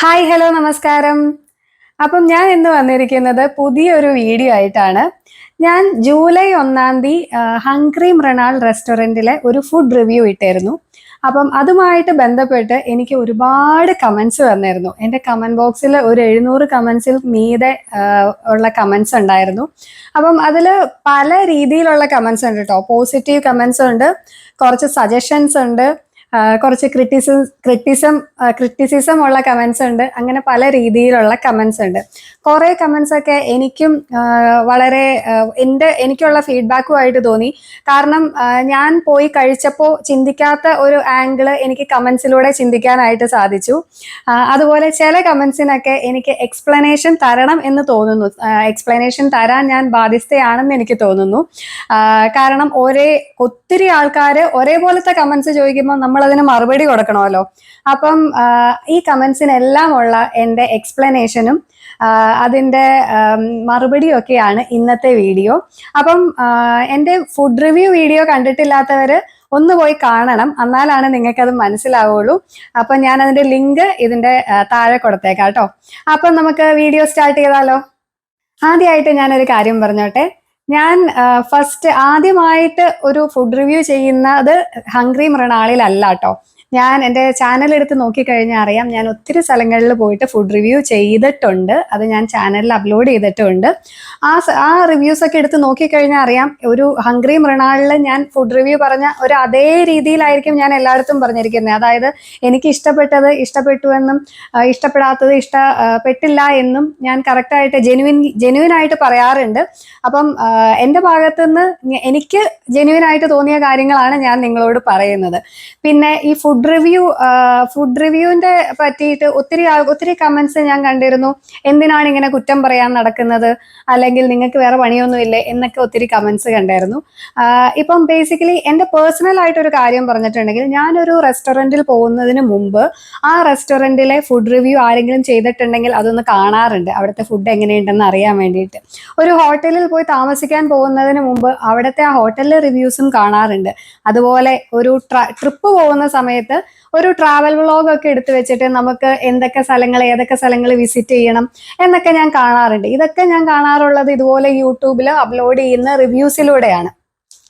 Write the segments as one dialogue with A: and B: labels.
A: Hi hello നമസ്കാരം. അപ്പം ഞാൻ ഇന്ന് വന്നിരിക്കുന്നത് പുതിയൊരു വീഡിയോ ആയിട്ടാണ്. ഞാൻ ജൂലൈ ഒന്നാം തീയതി ഹംഗ്രി മൃണാൾ റെസ്റ്റോറന്റിലെ ഒരു ഫുഡ് റിവ്യൂ ഇട്ടായിരുന്നു അപ്പം അതുമായിട്ട് ബന്ധപ്പെട്ട് എനിക്ക് ഒരുപാട് കമൻസ് വന്നിരുന്നു. എന്റെ കമന്റ് ബോക്സിൽ ഒരു എഴുന്നൂറ് കമൻസിൽ മീതെ ഉള്ള കമൻസ് ഉണ്ടായിരുന്നു. അപ്പം അതിൽ പല രീതിയിലുള്ള കമൻസ് ഉണ്ട് കേട്ടോ പോസിറ്റീവ് കമൻസ് ഉണ്ട് കുറച്ച് സജഷൻസ് ഉണ്ട് കുറച്ച് ക്രിറ്റിസിസം ക്രിറ്റിസം ക്രിറ്റിസിസം ഉള്ള കമൻസ് ഉണ്ട്. അങ്ങനെ പല രീതിയിലുള്ള കമൻസ് ഉണ്ട്. കുറേ കമൻസ് ഒക്കെ എനിക്കും വളരെ എന്റെ എനിക്കുള്ള ഫീഡ്ബാക്കുമായിട്ട് തോന്നി. കാരണം ഞാൻ പോയി കഴിച്ചപ്പോൾ ചിന്തിക്കാത്ത ഒരു ആംഗിൾ എനിക്ക് കമൻസിലൂടെ ചിന്തിക്കാനായിട്ട് സാധിച്ചു. അതുപോലെ ചില കമൻസിനൊക്കെ എനിക്ക് എക്സ്പ്ലനേഷൻ തരണം എന്ന് തോന്നുന്നു. എക്സ്പ്ലനേഷൻ തരാൻ ഞാൻ ബാധ്യസ്ഥയാണെന്ന് എനിക്ക് തോന്നുന്നു. കാരണം ഒരേ ഒത്തിരി ആൾക്കാർ ഒരേപോലത്തെ കമൻസ് ചോദിക്കുമ്പോൾ നമ്മൾ അതിന് മറുപടി കൊടുക്കണമല്ലോ. അപ്പം ഈ കമൻസിനെല്ലാം ഉള്ള എന്റെ എക്സ്പ്ലനേഷനും അതിന്റെ മറുപടിയൊക്കെയാണ് ഇന്നത്തെ വീഡിയോ അപ്പം എന്റെ ഫുഡ് റിവ്യൂ വീഡിയോ കണ്ടിട്ടില്ലാത്തവർ ഒന്ന് പോയി കാണണം. എന്നാലാണ് നിങ്ങൾക്കത് മനസ്സിലാവുള്ളൂ. അപ്പം ഞാൻ അതിന്റെ ലിങ്ക് ഇതിന്റെ താഴെ കൊടുത്തേക്കാം കേട്ടോ. അപ്പം നമുക്ക് വീഡിയോ സ്റ്റാർട്ട് ചെയ്താലോ? ആദ്യമായിട്ട് ഞാനൊരു കാര്യം പറഞ്ഞോട്ടെ. ഞാൻ ഫസ്റ്റ് ആദ്യമായിട്ട് ഒരു ഫുഡ് റിവ്യൂ ചെയ്യുന്നത് ഹംഗ്രി മൃണാളിലല്ല കേട്ടോ ഞാൻ എന്റെ ചാനൽ എടുത്ത് നോക്കിക്കഴിഞ്ഞാൽ അറിയാം ഞാൻ ഒത്തിരി സ്ഥലങ്ങളിൽ പോയിട്ട് ഫുഡ് റിവ്യൂ ചെയ്തിട്ടുണ്ട്. അത് ഞാൻ ചാനലിൽ അപ്ലോഡ് ചെയ്തിട്ടുണ്ട്. ആ ആ റിവ്യൂസ് ഒക്കെ എടുത്ത് നോക്കിക്കഴിഞ്ഞാൽ അറിയാം ഒരു ഹംഗ്രി മൃണാളിൽ ഞാൻ ഫുഡ് റിവ്യൂ പറഞ്ഞ ഒരു അതേ രീതിയിലായിരിക്കും ഞാൻ എല്ലായിടത്തും പറഞ്ഞിരിക്കുന്നത്. അതായത് എനിക്ക് ഇഷ്ടപ്പെട്ടത് ഇഷ്ടപ്പെട്ടു എന്നും ഇഷ്ടപ്പെടാത്തത് ഇഷ്ടപ്പെട്ടില്ല എന്നും ഞാൻ കറക്റ്റായിട്ട് ജെനുവിൻ ജെനുവിൻ ആയിട്ട് പറയാറുണ്ട്. അപ്പം എന്റെ ഭാഗത്തുനിന്ന് നിന്ന് എനിക്ക് ജെനുവിൻ ആയിട്ട് തോന്നിയ കാര്യങ്ങളാണ് ഞാൻ നിങ്ങളോട് പറയുന്നത്. പിന്നെ ഈ ഫുഡ് റിവ്യൂ ഫുഡ് റിവ്യൂവിന്റെ പറ്റിയിട്ട് ഒത്തിരി ഒത്തിരി കമന്റ്സ് ഞാൻ കണ്ടിരുന്നു. എന്തിനാണ് ഇങ്ങനെ കുറ്റം പറയാൻ നടക്കുന്നത്? അല്ലെങ്കിൽ നിങ്ങൾക്ക് വേറെ പണിയൊന്നുമില്ലേ? എന്നൊക്കെ ഒത്തിരി കമന്റ്സ് കണ്ടായിരുന്നു. ഇപ്പം ബേസിക്കലി എന്റെ പേഴ്സണൽ ആയിട്ട് ഒരു കാര്യം പറഞ്ഞിട്ടുണ്ടെങ്കിൽ ഞാനൊരു റെസ്റ്റോറന്റിൽ പോകുന്നതിന് മുമ്പ് ആ റെസ്റ്റോറന്റിലെ ഫുഡ് റിവ്യൂ ആരെങ്കിലും ചെയ്തിട്ടുണ്ടെങ്കിൽ അതൊന്ന് കാണാറുണ്ട്. അവിടുത്തെ ഫുഡ് എങ്ങനെയുണ്ടെന്ന് അറിയാൻ വേണ്ടിയിട്ട്. ഒരു ഹോട്ടലിൽ പോയി താമസിക്കാൻ പോകുന്നതിന് മുമ്പ് അവിടുത്തെ ആ ഹോട്ടലിലെ റിവ്യൂസും കാണാറുണ്ട്. അതുപോലെ ഒരു ട്രിപ്പ് പോകുന്ന സമയത്ത് ഒരു ട്രാവൽ വ്ളോഗ് ഒക്കെ എടുത്തു വെച്ചിട്ട് നമുക്ക് എന്തൊക്കെ സ്ഥലങ്ങൾ ഏതൊക്കെ സ്ഥലങ്ങൾ വിസിറ്റ് ചെയ്യണം എന്നൊക്കെ ഞാൻ കാണാറുണ്ട്. ഇതൊക്കെ ഞാൻ കാണാറുള്ളത് ഇതുപോലെ യൂട്യൂബിൽ അപ്ലോഡ് ചെയ്യുന്ന റിവ്യൂസിലൂടെയാണ്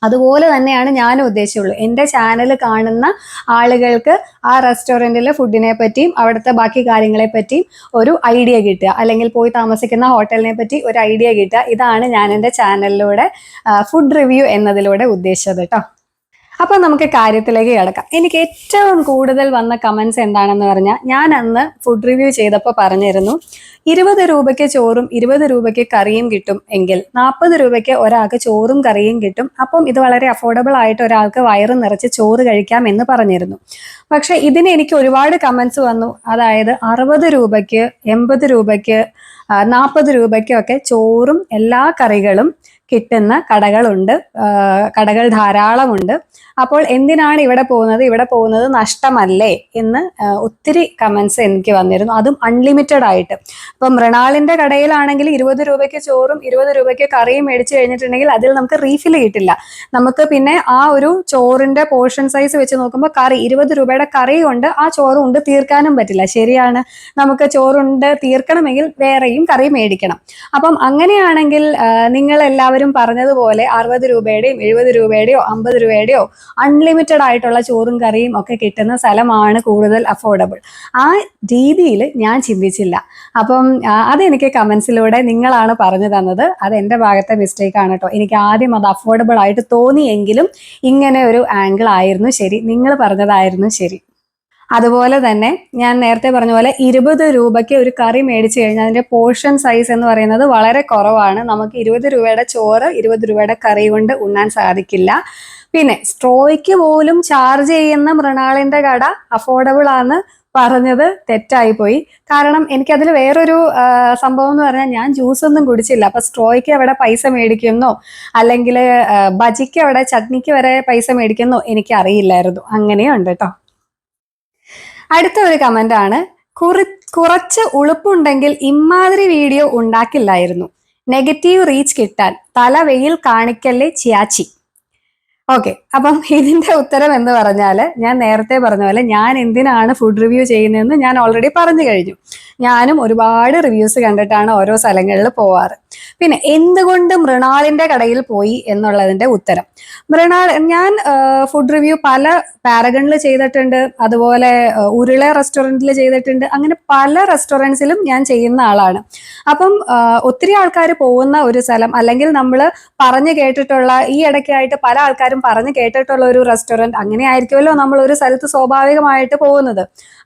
A: അതുപോലെ തന്നെയാണ് ഞാൻ ഉദ്ദേശിച്ചുള്ളൂ. എന്റെ ചാനൽ കാണുന്ന ആളുകൾക്ക് ആ റെസ്റ്റോറന്റിലെ ഫുഡിനെ പറ്റിയും അവിടുത്തെ ബാക്കി കാര്യങ്ങളെ പറ്റിയും ഒരു ഐഡിയ കിട്ടുക. അല്ലെങ്കിൽ പോയി താമസിക്കുന്ന ഹോട്ടലിനെ പറ്റി ഒരു ഐഡിയ കിട്ടുക. ഇതാണ് ഞാൻ എന്റെ ചാനലിലൂടെ ഫുഡ് റിവ്യൂ എന്നതിലൂടെ ഉദ്ദേശിച്ചത് കേട്ടോ അപ്പൊ നമുക്ക് കാര്യത്തിലേക്ക് കിടക്കാം. എനിക്ക് ഏറ്റവും കൂടുതൽ വന്ന കമന്റ്സ് എന്താണെന്ന് പറഞ്ഞാൽ ഞാൻ അന്ന് ഫുഡ് റിവ്യൂ ചെയ്തപ്പോൾ പറഞ്ഞിരുന്നു ഇരുപത് രൂപയ്ക്ക് ചോറും ഇരുപത് രൂപയ്ക്ക് കറിയും കിട്ടും എങ്കിൽ നാൽപ്പത് രൂപയ്ക്ക് ഒരാൾക്ക് ചോറും കറിയും കിട്ടും. അപ്പം ഇത് വളരെ അഫോർഡബിൾ ആയിട്ട് ഒരാൾക്ക് വയറ് നിറച്ച് ചോറ് കഴിക്കാം എന്ന് പറഞ്ഞിരുന്നു. പക്ഷെ ഇതിന് എനിക്ക് ഒരുപാട് കമന്റ്സ് വന്നു. അതായത് അറുപത് രൂപയ്ക്ക് എൺപത് രൂപയ്ക്ക് നാൽപ്പത് രൂപയ്ക്കൊക്കെ ചോറും എല്ലാ കറികളും കിട്ടുന്ന കടകളുണ്ട്. കടകൾ ധാരാളമുണ്ട്. അപ്പോൾ എന്തിനാണ് ഇവിടെ പോകുന്നത്? ഇവിടെ പോകുന്നത് നഷ്ടമല്ലേ എന്ന് ഒത്തിരി കമൻസ് എനിക്ക് വന്നിരുന്നു. അതും അൺലിമിറ്റഡ് ആയിട്ട്. ഇപ്പം മൃണാളിന്റെ കടയിലാണെങ്കിൽ ഇരുപത് രൂപയ്ക്ക് ചോറും ഇരുപത് രൂപയ്ക്ക് കറിയും മേടിച്ചു കഴിഞ്ഞിട്ടുണ്ടെങ്കിൽ അതിൽ നമുക്ക് റീഫിൽ കിട്ടില്ല. നമുക്ക് പിന്നെ ആ ഒരു ചോറിന്റെ പോർഷൻ സൈസ് വെച്ച് നോക്കുമ്പോൾ കറി ഇരുപത് രൂപയുടെ കറി കൊണ്ട് ആ ചോറ് ഉണ്ട് തീർക്കാനും പറ്റില്ല. ശരിയാണ്. നമുക്ക് ചോറുണ്ട് തീർക്കണമെങ്കിൽ വേറെയും കറി മേടിക്കണം. അപ്പം അങ്ങനെയാണെങ്കിൽ നിങ്ങൾ എല്ലാവരും പറഞ്ഞതുപോലെ അറുപത് രൂപയുടെയും എഴുപത് രൂപയുടെയോ അമ്പത് രൂപയുടെയോ അൺലിമിറ്റഡ് ആയിട്ടുള്ള ചോറും കറിയും ഒക്കെ കിട്ടുന്ന സ്ഥലമാണ് കൂടുതൽ അഫോർഡബിൾ ആ രീതിയിൽ ഞാൻ ചിന്തിച്ചില്ല. അപ്പം അതെനിക്ക് കമൻസിലൂടെ നിങ്ങളാണ് പറഞ്ഞു തന്നത്. അത് എന്റെ ഭാഗത്തെ മിസ്റ്റേക്ക് ആണ് കേട്ടോ എനിക്ക് ആദ്യം അത് അഫോർഡബിൾ ആയിട്ട് തോന്നിയെങ്കിലും ഇങ്ങനെ ഒരു ആംഗിൾ ആയിരുന്നു ശരി. നിങ്ങൾ പറഞ്ഞതായിരുന്നു ശരി. അതുപോലെ തന്നെ ഞാൻ നേരത്തെ പറഞ്ഞ പോലെ ഇരുപത് രൂപയ്ക്ക് ഒരു കറി മേടിച്ചു കഴിഞ്ഞാൽ അതിന്റെ പോർഷൻ സൈസ് എന്ന് പറയുന്നത് വളരെ കുറവാണ്. നമുക്ക് ഇരുപത് രൂപയുടെ ചോറ് ഇരുപത് രൂപയുടെ കറി കൊണ്ട് ഉണ്ണാൻ സാധിക്കില്ല. പിന്നെ സ്ട്രോയ്ക്ക് പോലും ചാർജ് ചെയ്യുന്ന മൃണാളിന്റെ കട അഫോർഡബിൾ ആണ് പറഞ്ഞത് തെറ്റായി പോയി. കാരണം എനിക്കതിൽ വേറൊരു സംഭവം എന്ന് പറഞ്ഞാൽ ഞാൻ ജ്യൂസ് ഒന്നും കുടിച്ചില്ല. അപ്പൊ സ്ട്രോയ്ക്ക് അവിടെ പൈസ മേടിക്കുന്നോ. അല്ലെങ്കിൽ ബജിക്ക് അവിടെ ചട്നിക്ക് വരെ പൈസ മേടിക്കുന്നോ എനിക്ക് അറിയില്ലായിരുന്നു അങ്ങനെയുണ്ട് കേട്ടോ അടുത്ത ഒരു കമന്റ് ആണ്. കുറി കുറച്ച് ഉളുപ്പുണ്ടെങ്കിൽ ഇമാതിരി വീഡിയോ ഉണ്ടാക്കില്ലായിരുന്നു. നെഗറ്റീവ് റീച്ച് കിട്ടാൻ. തല വെയിൽ കാണിക്കല്ലേ ചിയാച്ചി. ഓക്കെ അപ്പം ഇതിന്റെ ഉത്തരം എന്ന് പറഞ്ഞാൽ ഞാൻ നേരത്തെ പറഞ്ഞ പോലെ ഞാൻ എന്തിനാണ് ഫുഡ് റിവ്യൂ ചെയ്യുന്നതെന്ന് ഞാൻ ഓൾറെഡി പറഞ്ഞു കഴിഞ്ഞു. ഞാനും ഒരുപാട് റിവ്യൂസ് കണ്ടിട്ടാണ് ഓരോ സ്ഥലങ്ങളിൽ പോവാറ്. പിന്നെ എന്തുകൊണ്ട് മൃണാളിന്റെ കടയിൽ പോയി എന്നുള്ളതിന്റെ ഉത്തരം. മൃണാൾ ഞാൻ ഫുഡ് റിവ്യൂ പല പാരഗണിൽ ചെയ്തിട്ടുണ്ട് അതുപോലെ ഉരുള റെസ്റ്റോറന്റിൽ ചെയ്തിട്ടുണ്ട് അങ്ങനെ പല റെസ്റ്റോറന്റ്സിലും ഞാൻ ചെയ്യുന്ന ആളാണ്. അപ്പം ഒത്തിരി ആൾക്കാർ പോകുന്ന ഒരു സ്ഥലം അല്ലെങ്കിൽ നമ്മൾ പറഞ്ഞു കേട്ടിട്ടുള്ള ഈ ഇടയ്ക്കായിട്ട് പല ആൾക്കാരും പറഞ്ഞു കേട്ടിട്ടുള്ള ഒരു റെസ്റ്റോറന്റ് അങ്ങനെ ആയിരിക്കുമല്ലോ നമ്മൾ ഒരു സ്ഥലത്ത് സ്വാഭാവികമായിട്ട് പോകുന്നത്.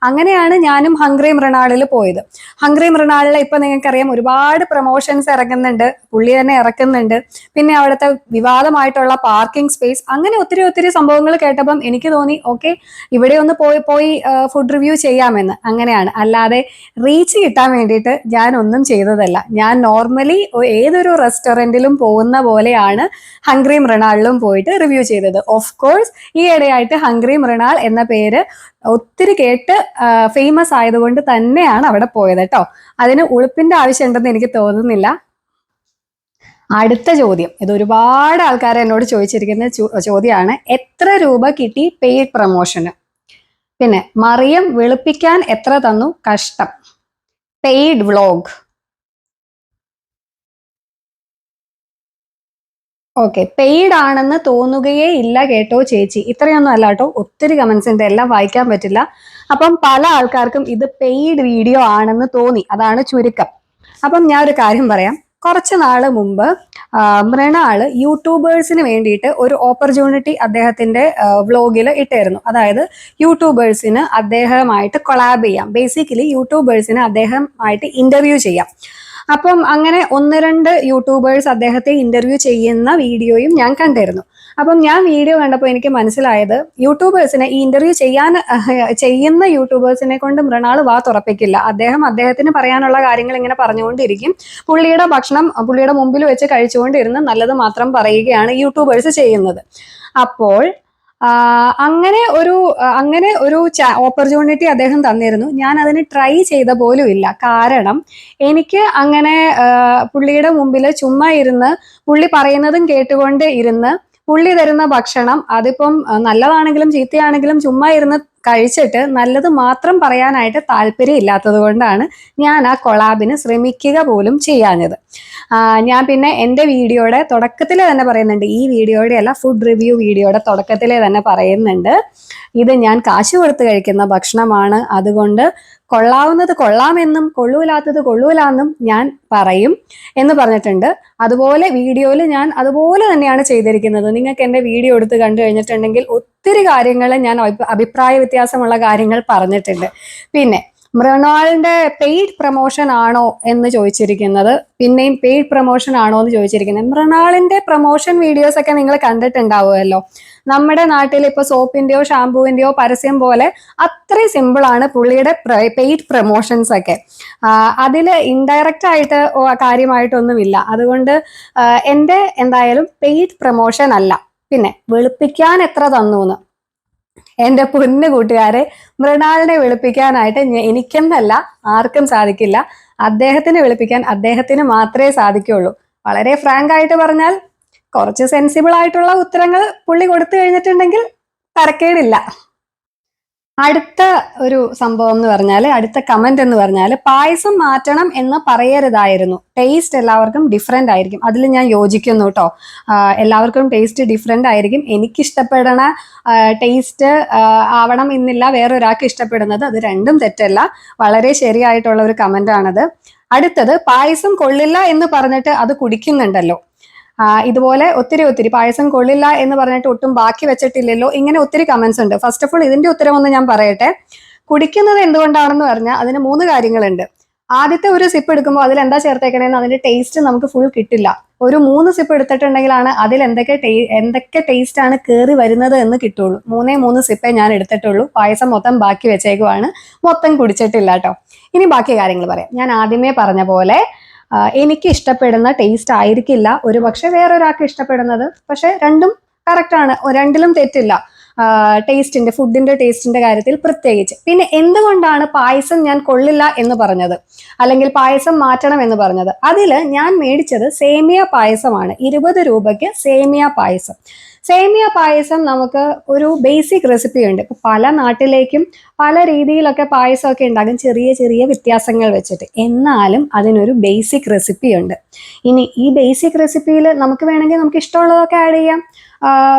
A: അങ്ങനെയാണ് ഞാനും ഹംഗ്രി മൃണാളിൽ പോയത്. ഹംഗ്രി മൃണാളിൽ ഇപ്പം നിങ്ങൾക്കറിയാം ഒരുപാട് പ്രൊമോഷൻസ് ഇറങ്ങുന്നുണ്ട്. പുള്ളി തന്നെ ഇറക്കുന്നുണ്ട്. പിന്നെ അവിടുത്തെ വിവാദമായിട്ടുള്ള പാർക്കിംഗ് സ്പേസ് അങ്ങനെ ഒത്തിരി ഒത്തിരി സംഭവങ്ങൾ കേട്ടപ്പം എനിക്ക് തോന്നി ഓക്കെ ഇവിടെ ഒന്ന് പോയി പോയി ഫുഡ് റിവ്യൂ ചെയ്യാമെന്ന്. അങ്ങനെയാണ്. അല്ലാതെ റീച്ച് കിട്ടാൻ വേണ്ടിയിട്ട് ഞാൻ ഒന്നും ചെയ്തതല്ല. ഞാൻ നോർമലി ഏതൊരു റെസ്റ്റോറന്റിലും പോകുന്ന പോലെയാണ് ഹംഗ്രി മൃണാളിലും പോയിട്ട് റിവ്യൂ ചെയ്തത്. ഓഫ് കോഴ്സ് ഈ ഇടയായിട്ട് ഹംഗ്രി മൃണാൾ എന്ന പേര് ഒത്തിരി കേട്ട് ഫേമസ് ആയതുകൊണ്ട് തന്നെയാണ് അവിടെ പോയത് കേട്ടോ അതിന് ഉളുപ്പിന്റെ ആവശ്യമുണ്ടെന്ന് എനിക്ക് തോന്നുന്നില്ല. അടുത്ത ചോദ്യം. ഇത് ഒരുപാട് ആൾക്കാർ എന്നോട് ചോദിച്ചിരിക്കുന്ന ചോദ്യമാണ്. എത്ര രൂപ കിട്ടി പെയ്ഡ് പ്രൊമോഷന് പിന്നെ മറിയം വെളുപ്പിക്കാൻ എത്ര തന്നു? കഷ്ടം. പെയ്ഡ് വ്ളോഗ് ഓക്കെ പെയ്ഡ് ആണെന്ന് തോന്നുകയേ ഇല്ല കേട്ടോ ചേച്ചി. ഇത്രയൊന്നും അല്ല കേട്ടോ. ഒത്തിരി കമന്റ്സ് ഉണ്ട്. എല്ലാം വായിക്കാൻ പറ്റില്ല. അപ്പം പല ആൾക്കാർക്കും ഇത് പെയ്ഡ് വീഡിയോ ആണെന്ന് തോന്നി. അതാണ് ചുരുക്കം. അപ്പം ഞാൻ ഒരു കാര്യം പറയാം. കുറച്ച് നാൾ മുമ്പ് മൃണാൾ യൂട്യൂബേഴ്സിന് വേണ്ടിയിട്ട് ഒരു ഓപ്പർച്യൂണിറ്റി അദ്ദേഹത്തിന്റെ വ്ലോഗിൽ ഇട്ടായിരുന്നു. അതായത് യൂട്യൂബേഴ്സിന് അദ്ദേഹമായിട്ട് കൊളാബ് ചെയ്യാം. ബേസിക്കലി യൂട്യൂബേഴ്സിന് അദ്ദേഹമായിട്ട് ഇന്റർവ്യൂ ചെയ്യാം. അപ്പം അങ്ങനെ ഒന്ന് രണ്ട് യൂട്യൂബേഴ്സ് അദ്ദേഹത്തെ ഇന്റർവ്യൂ ചെയ്യുന്ന വീഡിയോയും ഞാൻ കണ്ടിരുന്നു. അപ്പം ഞാൻ വീഡിയോ കണ്ടപ്പോൾ എനിക്ക് മനസ്സിലായത് യൂട്യൂബേഴ്സിനെ ഈ ഇന്റർവ്യൂ ചെയ്യാൻ ചെയ്യുന്ന യൂട്യൂബേഴ്സിനെ കൊണ്ട് മൃണാൾ വാ തുറപ്പിക്കില്ല. അദ്ദേഹം അദ്ദേഹത്തിന് പറയാനുള്ള കാര്യങ്ങൾ ഇങ്ങനെ പറഞ്ഞുകൊണ്ടിരിക്കും. പുള്ളിയുടെ ഭക്ഷണം പുള്ളിയുടെ മുമ്പിൽ വെച്ച് കഴിച്ചുകൊണ്ടിരുന്ന് നല്ലത് മാത്രം പറയുകയാണ് യൂട്യൂബേഴ്സ് ചെയ്യുന്നത്. അപ്പോൾ അങ്ങനെ ഒരു അങ്ങനെ ഒരു ഓപ്പർച്യൂണിറ്റി അദ്ദേഹം തന്നിരുന്നു. ഞാൻ അതിന് ട്രൈ ചെയ്ത പോലും ഇല്ല. കാരണം എനിക്ക് അങ്ങനെ പുള്ളിയുടെ മുമ്പിൽ ചുമ്മാ ഇരുന്ന് പുള്ളി പറയുന്നതും കേട്ടുകൊണ്ട് ഇരുന്ന് പുള്ളി തരുന്ന ഭക്ഷണം അതിപ്പം നല്ലതാണെങ്കിലും ചീത്തയാണെങ്കിലും ചുമ്മാ ഇരുന്ന് കഴിച്ചിട്ട് നല്ലത് മാത്രം പറയാനായിട്ട് താല്പര്യം ഇല്ലാത്തത് കൊണ്ടാണ് ഞാൻ ആ കൊളാബിന് ശ്രമിക്കുക പോലും ചെയ്യാഞ്ഞത്. ഞാൻ പിന്നെ എന്റെ വീഡിയോയുടെ തുടക്കത്തിൽ തന്നെ പറയുന്നുണ്ട്. ഈ വീഡിയോയുടെ അല്ല ഫുഡ് റിവ്യൂ വീഡിയോയുടെ തുടക്കത്തിലെ തന്നെ പറയുന്നുണ്ട്. ഇത് ഞാൻ കാശ് കൊടുത്ത് കഴിക്കുന്ന ഭക്ഷണമാണ്. അതുകൊണ്ട് കൊള്ളാവുന്നത് കൊള്ളാമെന്നും കൊള്ളൂലാത്തത് കൊള്ളൂലാന്നും ഞാൻ പറയും എന്ന് പറഞ്ഞിട്ടുണ്ട്. അതുപോലെ വീഡിയോയിൽ ഞാൻ അതുപോലെ തന്നെയാണ് ചെയ്തിരിക്കുന്നത്. നിങ്ങൾക്ക് എന്റെ വീഡിയോ എടുത്ത് കണ്ടു കഴിഞ്ഞിട്ടുണ്ടെങ്കിൽ ഒത്തിരി കാര്യങ്ങൾ ഞാൻ അഭി- അഭിപ്രായ വ്യത്യാസമുള്ള കാര്യങ്ങൾ പറഞ്ഞിട്ടുണ്ട്. പിന്നെ മൃണാളിന്റെ പെയ്ഡ് പ്രൊമോഷൻ ആണോ എന്ന് ചോദിച്ചിരിക്കുന്നത്. പിന്നെയും പെയ്ഡ് പ്രൊമോഷൻ ആണോ എന്ന് ചോദിച്ചിരിക്കുന്നത്. മൃണാളിന്റെ പ്രൊമോഷൻ വീഡിയോസ് ഒക്കെ നിങ്ങൾ കണ്ടിട്ടുണ്ടാവുമല്ലോ. നമ്മുടെ നാട്ടിൽ ഇപ്പൊ സോപ്പിന്റെയോ ഷാമ്പുവിന്റെയോ പരസ്യം പോലെ അത്രയും സിമ്പിൾ ആണ് പുള്ളിയുടെ പെയ്ഡ് പ്രൊമോഷൻസ് ഒക്കെ. അതിൽ ഇൻഡയറക്റ്റ് ആയിട്ട് കാര്യമായിട്ടൊന്നുമില്ല. അതുകൊണ്ട് എന്റെ എന്തായാലും പെയ്ഡ് പ്രൊമോഷൻ അല്ല. പിന്നെ വെളുപ്പിക്കാൻ എത്ര തന്നു എന്ന്. എന്റെ പൊന്നു കൂട്ടുകാരെ മൃണാളിനെ വെളുപ്പിക്കാനായിട്ട് എനിക്കെന്നല്ല ആർക്കും സാധിക്കില്ല. അദ്ദേഹത്തിന് വെളുപ്പിക്കാൻ അദ്ദേഹത്തിന് മാത്രമേ സാധിക്കുള്ളൂ. വളരെ ഫ്രാങ്ക് ആയിട്ട് പറഞ്ഞാൽ കുറച്ച് സെൻസിബിൾ ആയിട്ടുള്ള ഉത്തരങ്ങൾ പുള്ളി കൊടുത്തു കഴിഞ്ഞിട്ടുണ്ടെങ്കിൽ തരക്കേടില്ല. അടുത്ത ഒരു സംഭവം എന്ന് പറഞ്ഞാൽ അടുത്ത കമന്റ് എന്ന് പറഞ്ഞാൽ പായസം മാറ്റണം എന്ന് പറയരുതായിരുന്നു. ടേസ്റ്റ് എല്ലാവർക്കും ഡിഫറെന്റ് ആയിരിക്കും. അതിൽ ഞാൻ യോജിക്കുന്നു കേട്ടോ എല്ലാവർക്കും ടേസ്റ്റ് ഡിഫറെന്റ് ആയിരിക്കും. എനിക്ക് ഇഷ്ടപ്പെടണ ടേസ്റ്റ് ആവണം എന്നില്ല വേറൊരാൾക്ക് ഇഷ്ടപ്പെടുന്നത്. അത് രണ്ടും തെറ്റല്ല. വളരെ ശരിയായിട്ടുള്ള ഒരു കമന്റ് ആണത്. അടുത്തത് പായസം കൊള്ളില്ല എന്ന് പറഞ്ഞിട്ട് അത് കുടിക്കുന്നുണ്ടല്ലോ. ഇതുപോലെ ഒത്തിരി ഒത്തിരി പായസം കൊള്ളില്ല എന്ന് പറഞ്ഞിട്ട് ഒട്ടും ബാക്കി വെച്ചിട്ടില്ലല്ലോ. ഇങ്ങനെ ഒത്തിരി കമന്റ്സ് ഉണ്ട്. ഫസ്റ്റ് ഓഫ് ഓൾ ഇതിന്റെ ഉത്തരം ഒന്ന് ഞാൻ പറയട്ടെ. കുടിക്കുന്നത് എന്തുകൊണ്ടാണെന്ന് പറഞ്ഞാൽ അതിന് മൂന്ന് കാര്യങ്ങളുണ്ട്. ആദ്യത്തെ ഒരു സിപ്പ് എടുക്കുമ്പോൾ അതിൽ എന്താ ചേർത്തേക്കണേന്ന് അതിന്റെ ടേസ്റ്റ് നമുക്ക് ഫുൾ കിട്ടില്ല. ഒരു മൂന്ന് സിപ്പ് എടുത്തിട്ടുണ്ടെങ്കിലാണ് അതിൽ എന്തൊക്കെ ടേ- എന്തൊക്കെ ടേസ്റ്റ് ആണ് കയറി വരുന്നത് എന്ന് കിട്ടുള്ളൂ. മൂന്നേ മൂന്ന് സിപ്പേ ഞാൻ എടുത്തിട്ടുള്ളൂ. പായസം മൊത്തം ബാക്കി വെച്ചേക്കുവാണ്. മൊത്തം കുടിച്ചിട്ടില്ല കേട്ടോ ഇനി ബാക്കി കാര്യങ്ങൾ പറയാം. ഞാൻ ആദ്യമേ പറഞ്ഞ പോലെ എനിക്ക് ഇഷ്ടപ്പെടുന്ന ടേസ്റ്റ് ആയിരിക്കില്ല. ഒരു പക്ഷെ വേറൊരാൾക്ക് ഇഷ്ടപ്പെടുന്നത്. പക്ഷെ രണ്ടും കറക്റ്റാണ് രണ്ടിലും തെറ്റില്ല. ടേസ്റ്റിന്റെ ഫുഡിന്റെ ടേസ്റ്റിന്റെ കാര്യത്തിൽ പ്രത്യേകിച്ച്. പിന്നെ എന്തുകൊണ്ടാണ് പായസം ഞാൻ കൊള്ളില്ല എന്ന് പറഞ്ഞത്? അല്ലെങ്കിൽ പായസം മാറ്റണം എന്ന് പറഞ്ഞത്? അതിൽ ഞാൻ മേടിച്ചത് സേമിയ പായസമാണ്. ഇരുപത് രൂപയ്ക്ക് സേമിയ പായസം. സേമിയ പായസം നമുക്ക് ഒരു ബേസിക് റെസിപ്പി ഉണ്ട്. ഇപ്പൊ പല നാട്ടിലേക്കും പല രീതിയിലൊക്കെ പായസമൊക്കെ ഉണ്ടാകും. ചെറിയ ചെറിയ വ്യത്യാസങ്ങൾ വെച്ചിട്ട്. എന്നാലും അതിനൊരു ബേസിക് റെസിപ്പി ഉണ്ട്. ഇനി ഈ ബേസിക് റെസിപ്പിയിൽ നമുക്ക് വേണമെങ്കിൽ നമുക്ക് ഇഷ്ടമുള്ളതൊക്കെ ആഡ് ചെയ്യാം.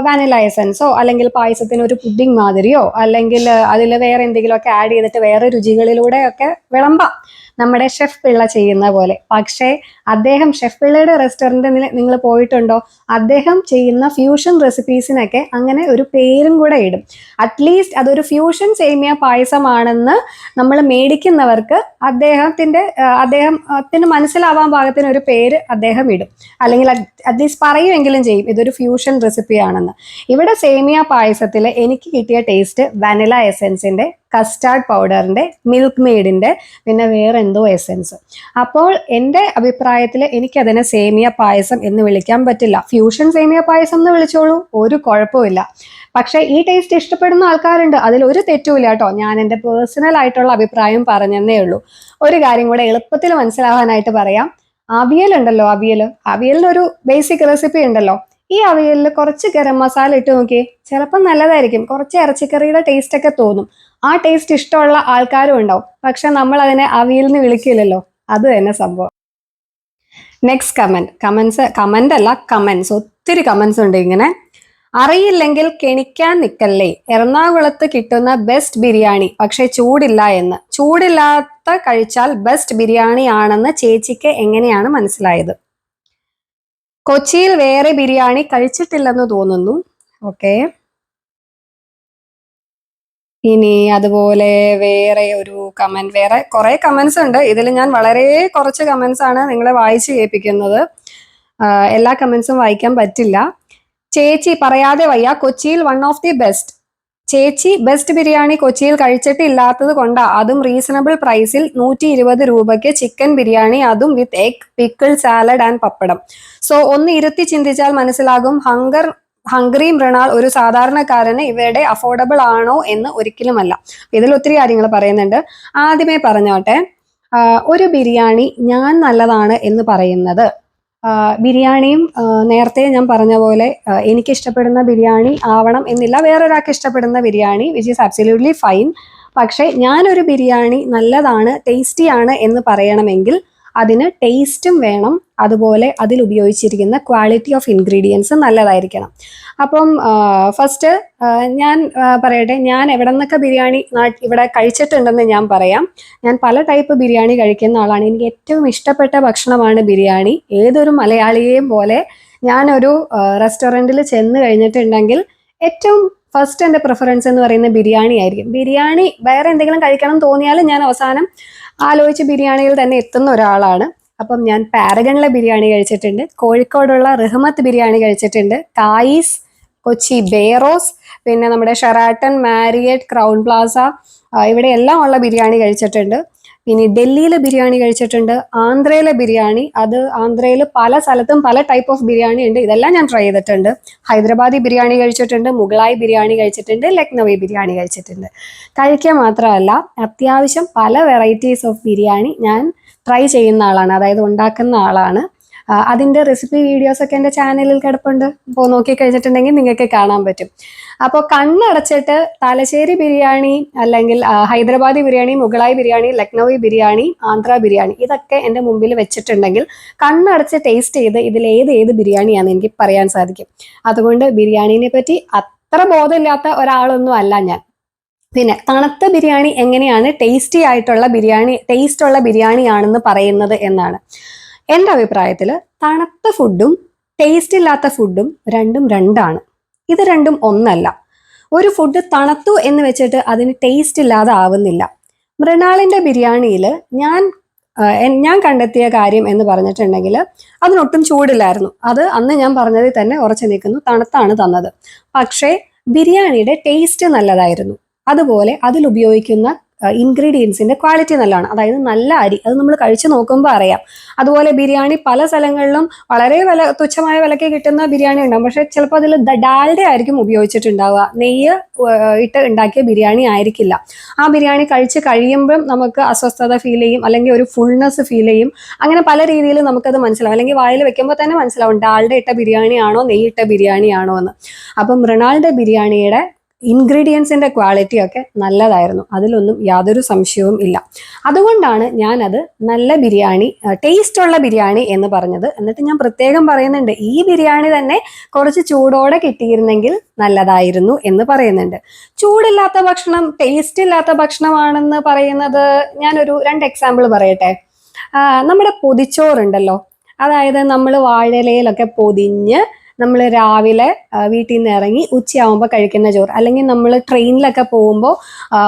A: വാനില എസൻസോ അല്ലെങ്കിൽ പായസത്തിന് ഒരു പുഡിംഗ് മാതിരിയോ അല്ലെങ്കിൽ അതിൽ വേറെ എന്തെങ്കിലുമൊക്കെ ആഡ് ചെയ്തിട്ട് വേറെ രുചികളിലൂടെ ഒക്കെ വിളമ്പാം. നമ്മുടെ ഷെഫ് പിള്ള ചെയ്യുന്ന പോലെ. പക്ഷേ അദ്ദേഹം ഷെഫ് പിള്ളയുടെ റെസ്റ്റോറന്റിൽ നിങ്ങൾ പോയിട്ടുണ്ടോ? അദ്ദേഹം ചെയ്യുന്ന ഫ്യൂഷൻ റെസിപ്പീസിനൊക്കെ അങ്ങനെ ഒരു പേരും കൂടെ ഇടും. അറ്റ്ലീസ്റ്റ് അതൊരു ഫ്യൂഷൻ സേമിയ പായസമാണെന്ന് നമ്മൾ മേടിക്കുന്നവർക്ക് അദ്ദേഹത്തിന്റെ അദ്ദേഹത്തിന് മനസ്സിലാവാൻ പാകത്തിന് ഒരു പേര് അദ്ദേഹം ഇടും. അല്ലെങ്കിൽ അറ്റ്ലീസ്റ്റ് പറയുമെങ്കിലും ചെയ്യും ഇതൊരു ഫ്യൂഷൻ റെസിപ്പിയാണെന്ന്. ഇവിടെ സേമിയ പായസത്തിൽ എനിക്ക് കിട്ടിയ ടേസ്റ്റ് വനില എസെൻസിന്റെ കസ്റ്റാർഡ് പൗഡറിന്റെ മിൽക്ക് മെയ്ഡിന്റെ പിന്നെ വേറെ എന്തോ എസെൻസ്. അപ്പോൾ എന്റെ അഭിപ്രായത്തിൽ എനിക്കതിനെ സേമിയ പായസം എന്ന് വിളിക്കാൻ പറ്റില്ല. ഫ്യൂഷൻ സേമിയ പായസം എന്ന് വിളിച്ചോളൂ ഒരു കുഴപ്പമില്ല പക്ഷേ ഈ ടേസ്റ്റ് ഇഷ്ടപ്പെടുന്ന ആൾക്കാരുണ്ട്. അതിൽ ഒരു തെറ്റുമില്ല കേട്ടോ. ഞാൻ എന്റെ പേഴ്സണൽ ആയിട്ടുള്ള അഭിപ്രായം പറഞ്ഞെന്നേ ഉള്ളൂ. ഒരു കാര്യം കൂടെ എളുപ്പത്തിൽ മനസ്സിലാവാനായിട്ട് പറയാം. അവിയൽ ഉണ്ടല്ലോ അവിയൽ അവിയലിനൊരു ബേസിക് റെസിപ്പി ഉണ്ടല്ലോ. ഈ അവിയലിൽ കുറച്ച് ഗരം മസാല ഇട്ട് നോക്കിയേ ചിലപ്പോൾ നല്ലതായിരിക്കും. കുറച്ച് ഇറച്ചിക്കറിയുടെ ടേസ്റ്റ് ഒക്കെ തോന്നും. ആ ടേസ്റ്റ് ഇഷ്ടമുള്ള ആൾക്കാരും ഉണ്ടാവും. പക്ഷെ നമ്മൾ അതിനെ അവിയൽ എന്ന് വിളിക്കില്ലല്ലോ. അത് തന്നെ സംഭവം. നെക്സ്റ്റ് കമന്റ് കമന്റ്സ് കമന്റ് അല്ല കമന്റ്സ് ഒത്തിരി കമന്റ്സ് ഉണ്ട് ഇങ്ങനെ. അറിയില്ലെങ്കിൽ കെണിക്കാൻ നിൽക്കല്ലേ എറണാകുളത്ത് കിട്ടുന്ന ബെസ്റ്റ് ബിരിയാണി. പക്ഷെ ചൂടില്ല എന്ന്. ചൂടില്ലാത്ത കഴിച്ചാൽ ബെസ്റ്റ് ബിരിയാണി ആണെന്ന് ചേച്ചിക്ക് എങ്ങനെയാണ് മനസ്സിലായത്? കൊച്ചിയിൽ വേറെ ബിരിയാണി കഴിച്ചിട്ടില്ലെന്ന് തോന്നുന്നു. ഓക്കെ ഇനി അതുപോലെ വേറെ ഒരു കമന്റ് വേറെ കുറെ കമന്റ്സ് ഉണ്ട്. ഇതിൽ ഞാൻ വളരെ കുറച്ച് കമന്റ്സ് ആണ് നിങ്ങളെ വായിച്ച് കേൾപ്പിക്കുന്നത്. എല്ലാ കമന്റ്സും വായിക്കാൻ പറ്റില്ല. ചേച്ചി പറയാതെ വയ്യ. കൊച്ചിയിൽ വൺ ഓഫ് ദി ബെസ്റ്റ് ചേച്ചി ബെസ്റ്റ് ബിരിയാണി കൊച്ചിയിൽ കഴിച്ചിട്ടില്ലാത്തത് കൊണ്ടാ. അതും റീസണബിൾ പ്രൈസിൽ നൂറ്റി ഇരുപത് രൂപയ്ക്ക് ചിക്കൻ ബിരിയാണി അതും with egg pickle salad and pappadam. So ഒന്ന് ഇരുത്തി ചിന്തിച്ചാൽ മനസ്സിലാകും. ഹങ്കർ ഹംഗ്രി മൃണാൾ ഒരു സാധാരണക്കാരന് ഇവരുടെ അഫോർഡബിൾ ആണോ എന്ന് ഒരിക്കലുമല്ല. ഇതിൽ ഒത്തിരി കാര്യങ്ങൾ പറയുന്നുണ്ട്. ആദ്യമേ പറഞ്ഞോട്ടെ ഒരു ബിരിയാണി ഞാൻ നല്ലതാണ് എന്ന് പറയുന്നത്. ബിരിയാണിയും നേരത്തെ ഞാൻ പറഞ്ഞ പോലെ എനിക്ക് ഇഷ്ടപ്പെടുന്ന ബിരിയാണി ആവണം എന്നില്ല. വേറൊരാൾക്ക് ഇഷ്ടപ്പെടുന്ന biryani which is absolutely fine പക്ഷേ ഞാനൊരു ബിരിയാണി നല്ലതാണ് ടേസ്റ്റിയാണ് എന്ന് പറയണമെങ്കിൽ അതിന് ടേസ്റ്റും വേണം. അതുപോലെ അതിൽ ഉപയോഗിച്ചിരിക്കുന്ന ക്വാളിറ്റി ഓഫ് ഇൻഗ്രീഡിയൻസ് നല്ലതായിരിക്കണം. അപ്പം ഫസ്റ്റ് ഞാൻ പറയട്ടെ ഞാൻ എവിടെ നിന്നൊക്കെ ബിരിയാണി ഇവിടെ കഴിച്ചിട്ടുണ്ടെന്ന് ഞാൻ പറയാം. ഞാൻ പല ടൈപ്പ് ബിരിയാണി കഴിക്കുന്ന ആളാണ്. എനിക്ക് ഏറ്റവും ഇഷ്ടപ്പെട്ട ഭക്ഷണമാണ് ബിരിയാണി. ഏതൊരു മലയാളിയെയും പോലെ ഞാനൊരു റെസ്റ്റോറന്റിൽ ചെന്ന് കഴിഞ്ഞിട്ടുണ്ടെങ്കിൽ ഏറ്റവും ഫസ്റ്റ് എന്റെ പ്രിഫറൻസ് എന്ന് പറയുന്നത് ബിരിയാണി ആയിരിക്കും. ബിരിയാണി വേറെ എന്തെങ്കിലും കഴിക്കണം തോന്നിയാലും ഞാൻ അവസാനം ആലോചിച്ച് ബിരിയാണിയിൽ തന്നെ എത്തുന്ന ഒരാളാണ്. അപ്പം ഞാൻ പാരഗണിലെ ബിരിയാണി കഴിച്ചിട്ടുണ്ട്. കോഴിക്കോടുള്ള റഹ്മത്ത് ബിരിയാണി കഴിച്ചിട്ടുണ്ട്. തായിസ് കൊച്ചി ബേറോസ് പിന്നെ നമ്മുടെ ഷെറാട്ടൺ മാരിയറ്റ് ക്രൗൺ പ്ലാസ ഇവിടെയെല്ലാം ഉള്ള ബിരിയാണി കഴിച്ചിട്ടുണ്ട്. പിന്നെ ഡൽഹിയിലെ ബിരിയാണി കഴിച്ചിട്ടുണ്ട് ആന്ധ്രയിലെ ബിരിയാണി അത് ആന്ധ്രയിൽ പല സ്ഥലത്തും പല ടൈപ്പ് ഓഫ് ബിരിയാണി ഉണ്ട്. ഇതെല്ലാം ഞാൻ ട്രൈ ചെയ്തിട്ടുണ്ട്. ഹൈദരാബാദി ബിരിയാണി കഴിച്ചിട്ടുണ്ട് മുഗളായി ബിരിയാണി കഴിച്ചിട്ടുണ്ട് ലക്നവി ബിരിയാണി കഴിച്ചിട്ടുണ്ട്. കഴിക്കുക മാത്രമല്ല അത്യാവശ്യം പല വെറൈറ്റീസ് ഓഫ് ബിരിയാണി ഞാൻ ട്രൈ ചെയ്യുന്ന ആളാണ്. അതായത് ഉണ്ടാക്കുന്ന ആളാണ്. ആ, അതിന്റെ റെസിപ്പി വീഡിയോസ് ഒക്കെ എന്റെ ചാനലിൽ കിടപ്പുണ്ട്. അപ്പോൾ നോക്കി കഴിഞ്ഞിട്ടുണ്ടെങ്കിൽ നിങ്ങൾക്ക് കാണാൻ പറ്റും. അപ്പോൾ കണ്ണടച്ചിട്ട് തലശ്ശേരി ബിരിയാണി അല്ലെങ്കിൽ ഹൈദരാബാദി ബിരിയാണി മുഗളായി ബിരിയാണി ലക്നൗവി ബിരിയാണി ആന്ധ്ര ബിരിയാണി ഇതൊക്കെ എന്റെ മുമ്പിൽ വെച്ചിട്ടുണ്ടെങ്കിൽ കണ്ണടച്ച് ടേസ്റ്റ് ചെയ്ത് ഇതിൽ ഏത് ഏത് ബിരിയാണിയാണെന്ന് എനിക്ക് പറയാൻ സാധിക്കും. അതുകൊണ്ട് ബിരിയാണിനെ പറ്റി അത്ര ബോധമില്ലാത്ത ഒരാളൊന്നും അല്ല ഞാൻ. പിന്നെ തണുത്ത ബിരിയാണി എങ്ങനെയാണ് ടേസ്റ്റി ആയിട്ടുള്ള ബിരിയാണി ടേസ്റ്റ് ഉള്ള ബിരിയാണി ആണെന്ന് പറയുന്നത് എന്നാണ്. എന്റെ അഭിപ്രായത്തിൽ തണുത്ത ഫുഡും ടേസ്റ്റ് ഇല്ലാത്ത ഫുഡും രണ്ടും രണ്ടാണ്. ഇത് രണ്ടും ഒന്നല്ല. ഒരു ഫുഡ് തണുത്തു എന്ന് വെച്ചിട്ട് അതിന് ടേസ്റ്റ് ഇല്ലാതെ ആവുന്നില്ല. മൃണാളിന്റെ ബിരിയാണിയിൽ ഞാൻ ഞാൻ കണ്ടെത്തിയ കാര്യം എന്ന് പറഞ്ഞിട്ടുണ്ടെങ്കിൽ അതിനൊട്ടും ചൂടില്ലായിരുന്നു. അത് അന്ന് ഞാൻ പറഞ്ഞതിൽ തന്നെ ഉറച്ചു നിൽക്കുന്നു. തണുത്താണ് തന്നത്. പക്ഷേ ബിരിയാണിയുടെ ടേസ്റ്റ് നല്ലതായിരുന്നു. അതുപോലെ അതിൽ ഉപയോഗിക്കുന്ന ഇൻഗ്രീഡിയൻസിന്റെ ക്വാളിറ്റി നല്ലതാണ്. അതായത് നല്ല അരി അത് നമ്മൾ കഴിച്ചു നോക്കുമ്പോൾ അറിയാം. അതുപോലെ ബിരിയാണി പല സ്ഥലങ്ങളിലും വളരെ വില തുച്ഛമായ വിലയ്ക്ക് കിട്ടുന്ന ബിരിയാണി ഉണ്ടാകും പക്ഷെ ചിലപ്പോൾ അതിൽ ഡാൽഡ ആയിരിക്കും ഉപയോഗിച്ചിട്ടുണ്ടാവുക. നെയ്യ് ഇട്ട് ഉണ്ടാക്കിയ ബിരിയാണി ആയിരിക്കില്ല. ആ ബിരിയാണി കഴിച്ച് കഴിയുമ്പം നമുക്ക് അസ്വസ്ഥത ഫീൽ ചെയ്യും അല്ലെങ്കിൽ ഒരു ഫുൾനെസ് ഫീൽ ചെയ്യും. അങ്ങനെ പല രീതിയിൽ നമുക്കത് മനസ്സിലാവും. അല്ലെങ്കിൽ വായിൽ വെക്കുമ്പോൾ തന്നെ മനസ്സിലാവും ഡാൽഡ ഇട്ട ബിരിയാണി ആണോ നെയ്യിട്ട ബിരിയാണി ആണോ എന്ന്. അപ്പം റിണാൾഡ് ബിരിയാണിയുടെ ഇൻഗ്രീഡിയൻസിന്റെ ക്വാളിറ്റി ഒക്കെ നല്ലതായിരുന്നു. അതിലൊന്നും യാതൊരു സംശയവും ഇല്ല. അതുകൊണ്ടാണ് ഞാനത് നല്ല ബിരിയാണി ടേസ്റ്റുള്ള ബിരിയാണി എന്ന് പറഞ്ഞത്. എന്നിട്ട് ഞാൻ പ്രത്യേകം പറയുന്നുണ്ട് ഈ ബിരിയാണി തന്നെ കുറച്ച് ചൂടോടെ കിട്ടിയിരുന്നെങ്കിൽ നല്ലതായിരുന്നു എന്ന് പറയുന്നുണ്ട്. ചൂടില്ലാത്ത ഭക്ഷണം ടേസ്റ്റ് ഇല്ലാത്ത ഭക്ഷണമാണെന്ന് പറയുന്നത് ഞാനൊരു രണ്ട് എക്സാമ്പിൾ പറയട്ടെ. നമ്മുടെ പൊതിച്ചോറുണ്ടല്ലോ. അതായത് നമ്മൾ വാഴയിലയിലൊക്കെ പൊതിഞ്ഞ് നമ്മൾ രാവിലെ വീട്ടിൽ നിന്ന് ഇറങ്ങി ഉച്ചയാവുമ്പോൾ കഴിക്കുന്ന ചോറ്. അല്ലെങ്കിൽ നമ്മൾ ട്രെയിനിലൊക്കെ പോകുമ്പോൾ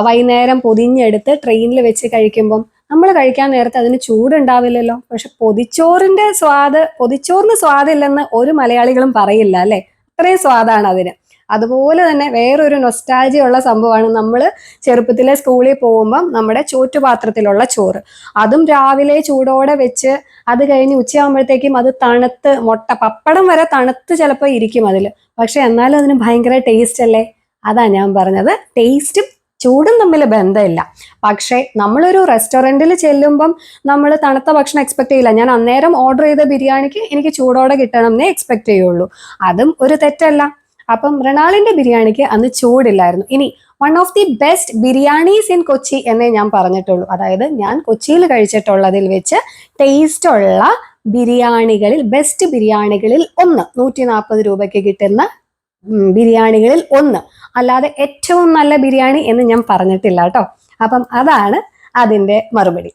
A: വൈകുന്നേരം പൊതിഞ്ഞെടുത്ത് ട്രെയിനിൽ വെച്ച് കഴിക്കുമ്പം നമ്മൾ കഴിക്കാൻ നേരത്തെ അതിന് ചൂടുണ്ടാവില്ലല്ലോ. പക്ഷെ പൊതിച്ചോറിന്റെ സ്വാദ് പൊതിച്ചോറിന് സ്വാദില്ലെന്ന് ഒരു മലയാളികളും പറയില്ല അല്ലേ? അത്രയും സ്വാദാണ് അതിന് അതുപോലെ തന്നെ വേറൊരു നൊസ്റ്റാജിയുള്ള സംഭവമാണ് നമ്മൾ ചെറുപ്പത്തിലെ സ്കൂളിൽ പോകുമ്പം നമ്മുടെ ചോറ്റുപാത്രത്തിലുള്ള ചോറ്. അതും രാവിലെ ചൂടോടെ വെച്ച് അത് കഴിഞ്ഞ് ഉച്ചയാകുമ്പോഴത്തേക്കും അത് തണുത്ത് മുട്ട പപ്പടം വരെ തണുത്ത് ചിലപ്പോൾ ഇരിക്കും അതിൽ പക്ഷെ എന്നാലും അതിന് ഭയങ്കര ടേസ്റ്റ് അല്ലേ? അതാ ഞാൻ പറഞ്ഞത്. ടേസ്റ്റും ചൂടും തമ്മിൽ ബന്ധമില്ല. പക്ഷേ നമ്മളൊരു റെസ്റ്റോറന്റിൽ ചെല്ലുമ്പം നമ്മൾ തണുത്ത ഭക്ഷണം എക്സ്പെക്ട് ചെയ്യില്ല. ഞാൻ അന്നേരം ഓർഡർ ചെയ്ത ബിരിയാണിക്ക് എനിക്ക് ചൂടോടെ കിട്ടണം എന്നേ എക്സ്പെക്ട് ചെയ്യുള്ളൂ. അതും ഒരു തെറ്റല്ല. അപ്പം മൃണാളിന്റെ ബിരിയാണിക്ക് അന്ന് ചൂടില്ലായിരുന്നു. ഇനി one of the best biryanis in Kochi എന്നേ ഞാൻ പറഞ്ഞിട്ടുള്ളൂ. അതായത് ഞാൻ കൊച്ചിയിൽ കഴിച്ചിട്ടുള്ളതിൽ വെച്ച് ടേസ്റ്റ് ഉള്ള ബിരിയാണികളിൽ ബെസ്റ്റ് ബിരിയാണികളിൽ ഒന്ന് നൂറ്റി നാൽപ്പത് രൂപയ്ക്ക് കിട്ടുന്ന ബിരിയാണികളിൽ ഒന്ന്. അല്ലാതെ ഏറ്റവും നല്ല ബിരിയാണി എന്ന് ഞാൻ പറഞ്ഞിട്ടില്ല കേട്ടോ. അപ്പം അതാണ് അതിന്റെ മറുപടി.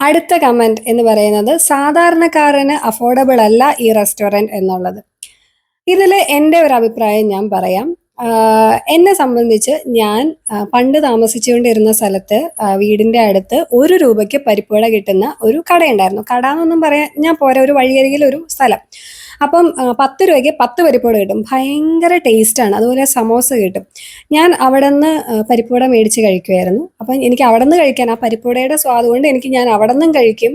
A: അടുത്ത കമന്റ് എന്ന് പറയുന്നത് സാധാരണക്കാരന് അഫോർഡബിൾ അല്ല ഈ റെസ്റ്റോറന്റ് എന്നുള്ളത്. ഇതിൽ എന്റെ ഒരു അഭിപ്രായം ഞാൻ പറയാം. എന്നെ സംബന്ധിച്ച് ഞാൻ പണ്ട് താമസിച്ചുകൊണ്ടിരുന്ന സ്ഥലത്ത് വീടിന്റെ അടുത്ത് ഒരു രൂപയ്ക്ക് പരിപ്പുവട കിട്ടുന്ന ഒരു കടയുണ്ടായിരുന്നു. കട എന്നൊന്നും പറയാൻ ഞാൻ പോരാ ഒരു വഴിയരികിൽ ഒരു സ്ഥലം. അപ്പം പത്ത് രൂപയ്ക്ക് പത്ത് പരിപ്പുവട കിട്ടും. ഭയങ്കര ടേസ്റ്റാണ്. അതുപോലെ സമോസ കിട്ടും. ഞാൻ അവിടെ നിന്ന് പരിപ്പുവട മേടിച്ച് കഴിക്കുമായിരുന്നു അപ്പം എനിക്ക് അവിടെ നിന്ന് കഴിക്കാൻ ആ പരിപ്പുവടയുടെ സ്വാദ് കൊണ്ട് എനിക്ക് ഞാൻ അവിടെ നിന്നും കഴിക്കും.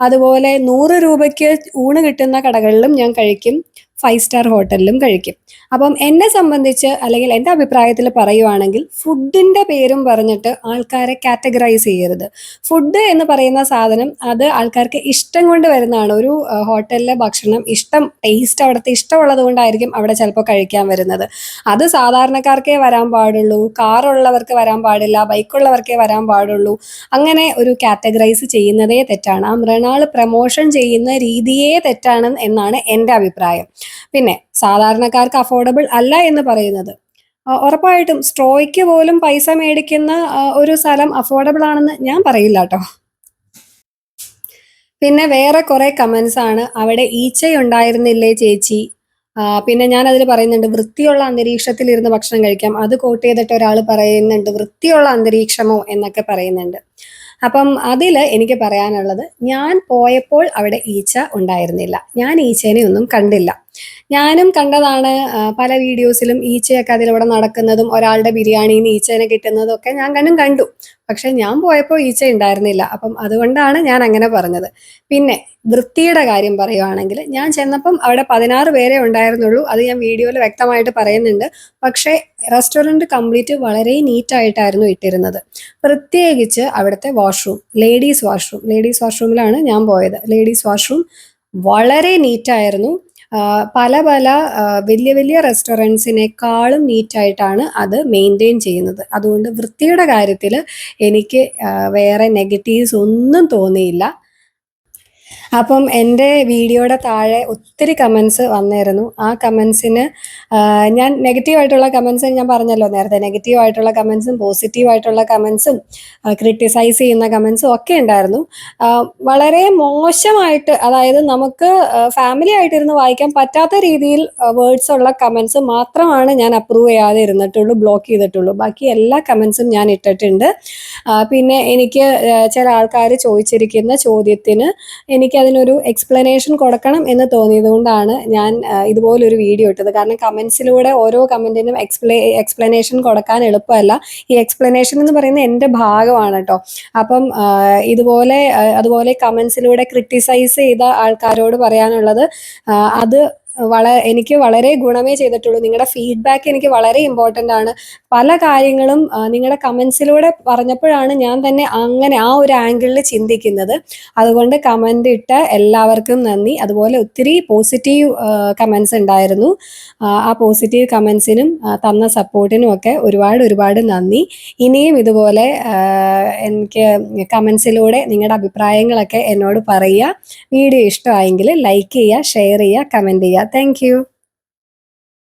A: അതുപോലെ നൂറ് രൂപയ്ക്ക് ഊണ് കിട്ടുന്ന കടകളിലും ഞാൻ കഴിക്കും. ഫൈവ് സ്റ്റാർ ഹോട്ടലിലും കഴിക്കും. അപ്പം എന്നെ സംബന്ധിച്ച് അല്ലെങ്കിൽ എന്റെ അഭിപ്രായത്തിൽ പറയുവാണെങ്കിൽ ഫുഡിന്റെ പേരും പറഞ്ഞിട്ട് ആൾക്കാരെ കാറ്റഗറൈസ് ചെയ്യരുത്. ഫുഡ് എന്ന് പറയുന്ന സാധനം അത് ആൾക്കാർക്ക് ഇഷ്ടം കൊണ്ട് വരുന്നതാണ്. ഒരു ഹോട്ടലിലെ ഭക്ഷണം ഇഷ്ടം ടേസ്റ്റ് അവിടുത്തെ ഇഷ്ടമുള്ളത് കൊണ്ടായിരിക്കും അവിടെ ചിലപ്പോൾ കഴിക്കാൻ വരുന്നത്. അത് സാധാരണക്കാർക്കേ വരാൻ പാടുള്ളൂ കാറുള്ളവർക്ക് വരാൻ പാടില്ല ബൈക്കുള്ളവർക്കേ വരാൻ പാടുള്ളൂ. അങ്ങനെ ഒരു കാറ്റഗറൈസ് ചെയ്യുന്നതേ തെറ്റാണ്. ആ മൃണാൾ പ്രമോഷൻ ചെയ്യുന്ന രീതിയേ തെറ്റാണ് എന്നാണ് എന്റെ അഭിപ്രായം. പിന്നെ സാധാരണക്കാർക്ക് അഫോർഡബിൾ അല്ല എന്ന് പറയുന്നത്. ഉറപ്പായിട്ടും സ്ട്രോയ്ക്ക് പോലും പൈസ മേടിക്കുന്ന ഒരു സ്ഥലം അഫോർഡബിൾ ആണെന്ന് ഞാൻ പറയില്ല കേട്ടോ. പിന്നെ വേറെ കുറെ കമന്റ്സ് ആണ്. അവിടെ ഈച്ചയുണ്ടായിരുന്നില്ലേ ചേച്ചി? പിന്നെ ഞാൻ അതിൽ പറയുന്നുണ്ട് വൃത്തിയുള്ള അന്തരീക്ഷത്തിൽ ഇരുന്ന് ഭക്ഷണം കഴിക്കാം. അത് കോട്ട് ചെയ്തിട്ട് ഒരാൾ പറയുന്നുണ്ട് വൃത്തിയുള്ള അന്തരീക്ഷമോ എന്നൊക്കെ പറയുന്നുണ്ട്. അപ്പം അതിൽ എനിക്ക് പറയാനുള്ളത് ഞാൻ പോയപ്പോൾ അവിടെ ഈച്ച ഉണ്ടായിരുന്നില്ല. ഞാൻ ഈച്ചേനെ ഒന്നും കണ്ടില്ല. ഞാനും കണ്ടതാണ് പല വീഡിയോസിലും ഈച്ചയൊക്കെ അതിലൂടെ നടക്കുന്നതും ഒരാളുടെ ബിരിയാണിയിൽ ഈച്ചേനെ കിട്ടുന്നതും ഒക്കെ ഞാൻ കണ്ടും കണ്ടു. പക്ഷെ ഞാൻ പോയപ്പോൾ ഈച്ച ഉണ്ടായിരുന്നില്ല. അപ്പം അതുകൊണ്ടാണ് ഞാൻ അങ്ങനെ പറഞ്ഞത്. പിന്നെ വൃത്തിയുടെ കാര്യം പറയുവാണെങ്കിൽ ഞാൻ ചെന്നപ്പം അവിടെ പതിനാറ് പേരെ ഉണ്ടായിരുന്നുള്ളൂ. അത് ഞാൻ വീഡിയോയിൽ വ്യക്തമായിട്ട് പറയുന്നുണ്ട്. പക്ഷേ റെസ്റ്റോറന്റ് കംപ്ലീറ്റ് വളരെ നീറ്റായിട്ടായിരുന്നു ഇട്ടിരുന്നത്. പ്രത്യേകിച്ച് അവിടുത്തെ വാഷ്റൂം ലേഡീസ് വാഷ്റൂം. ലേഡീസ് വാഷ്റൂമിലാണ് ഞാൻ പോയത്. ലേഡീസ് വാഷ്റൂം വളരെ നീറ്റായിരുന്നു. പല പല വലിയ വലിയ റെസ്റ്റോറന്റ്സിനേക്കാളും നീറ്റായിട്ടാണ് അത് മെയിന്റെയിൻ ചെയ്യുന്നത്. അതുകൊണ്ട് വൃത്തിയുടെ കാര്യത്തിൽ എനിക്ക് വേറെ നെഗറ്റീവ്സ് ഒന്നും തോന്നിയില്ല. അപ്പം എന്റെ വീഡിയോയുടെ താഴെ ഒത്തിരി കമൻസ് വന്നിരുന്നു. ആ കമൻസിന് ഞാൻ നെഗറ്റീവായിട്ടുള്ള കമൻസ് ഞാൻ പറഞ്ഞല്ലോ നേരത്തെ. നെഗറ്റീവായിട്ടുള്ള കമൻസും പോസിറ്റീവായിട്ടുള്ള കമൻസും ക്രിട്ടിസൈസ് ചെയ്യുന്ന കമൻസും ഒക്കെ ഉണ്ടായിരുന്നു. വളരെ മോശമായിട്ട് അതായത് നമുക്ക് ഫാമിലി ആയിട്ടിരുന്ന് വായിക്കാൻ പറ്റാത്ത രീതിയിൽ വേർഡ്സ് ഉള്ള കമൻസ് മാത്രമാണ് ഞാൻ അപ്രൂവ് ചെയ്യാതെ ഇരുന്നിട്ടുള്ളൂ ബ്ലോക്ക് ചെയ്തിട്ടുള്ളൂ. ബാക്കി എല്ലാ കമൻസും ഞാൻ ഇട്ടിട്ടുണ്ട്. പിന്നെ എനിക്ക് ചില ആൾക്കാർ ചോദിച്ചിരിക്കുന്ന ചോദ്യത്തിന് എനിക്ക് അതിനൊരു എക്സ്പ്ലനേഷൻ കൊടുക്കണം എന്ന് തോന്നിയതുകൊണ്ടാണ് ഞാൻ ഇതുപോലൊരു വീഡിയോ ഇട്ടത്. കാരണം കമൻസിലൂടെ ഓരോ കമന്റിനും എക്സ്പ്ലേ എക്സ്പ്ലനേഷൻ കൊടുക്കാൻ എളുപ്പമല്ല. ഈ എക്സ്പ്ലനേഷൻ എന്ന് പറയുന്നത് എന്റെ ഭാഗമാണ് കേട്ടോ അപ്പം ഇതുപോലെ അതുപോലെ കമൻസിലൂടെ ക്രിട്ടിസൈസ് ചെയ്ത ആൾക്കാരോട് പറയാനുള്ളത് അത് വള എനിക്ക് വളരെ ഗുണമേ ചെയ്തിട്ടുള്ളൂ. നിങ്ങളുടെ ഫീഡ്ബാക്ക് എനിക്ക് വളരെ ഇമ്പോർട്ടന്റ് ആണ്. പല കാര്യങ്ങളും നിങ്ങളുടെ കമൻസിലൂടെ പറഞ്ഞപ്പോഴാണ് ഞാൻ തന്നെ അങ്ങനെ ആ ഒരു ആംഗിളിൽ ചിന്തിക്കുന്നത്. അതുകൊണ്ട് കമന്റ് ഇട്ട എല്ലാവർക്കും നന്ദി. അതുപോലെ ഒത്തിരി പോസിറ്റീവ് കമൻസ് ഉണ്ടായിരുന്നു. ആ, പോസിറ്റീവ് കമൻസിനും തന്ന സപ്പോർട്ടിനും ഒക്കെ ഒരുപാട് ഒരുപാട് നന്ദി. ഇനിയും ഇതുപോലെ എനിക്ക് കമൻസിലൂടെ നിങ്ങളുടെ അഭിപ്രായങ്ങളൊക്കെ എന്നോട് പറയുക. വീഡിയോ ഇഷ്ടമായെങ്കിൽ ലൈക്ക് ചെയ്യുക ഷെയർ ചെയ്യുക കമന്റ് ചെയ്യുക. thank you.